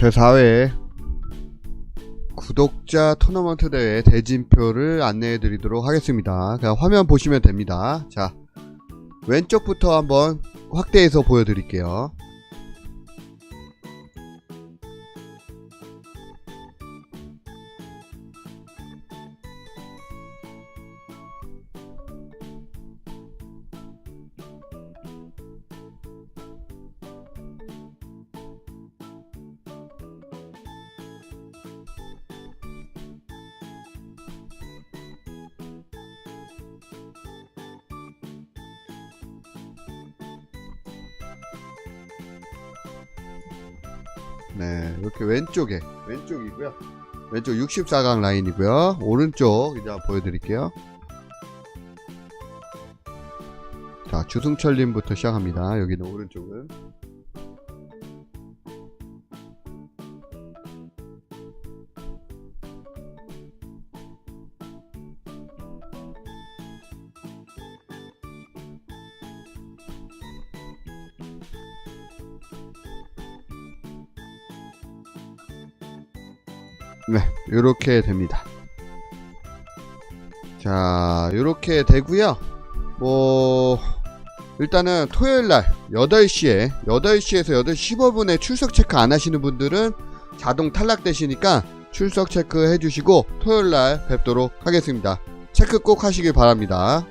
제4회 구독자 토너먼트 대회 대진표를 안내해 드리도록 하겠습니다. 그냥 화면 보시면 됩니다. 자, 왼쪽부터 한번 확대해서 보여드릴게요. 네, 이렇게 왼쪽에, 왼쪽이고요. 왼쪽 64강 라인이고요. 오른쪽 이제 보여드릴게요. 자, 주승철님부터 시작합니다. 여기는 오른쪽은. 네, 이렇게 됩니다. 자, 이렇게 되고요. 뭐 일단은 토요일 날 8시에 8시에서 8시 15분에 출석 체크 안 하시는 분들은 자동 탈락되시니까 출석 체크 해 주시고 토요일 날 뵙도록 하겠습니다. 체크 꼭 하시길 바랍니다.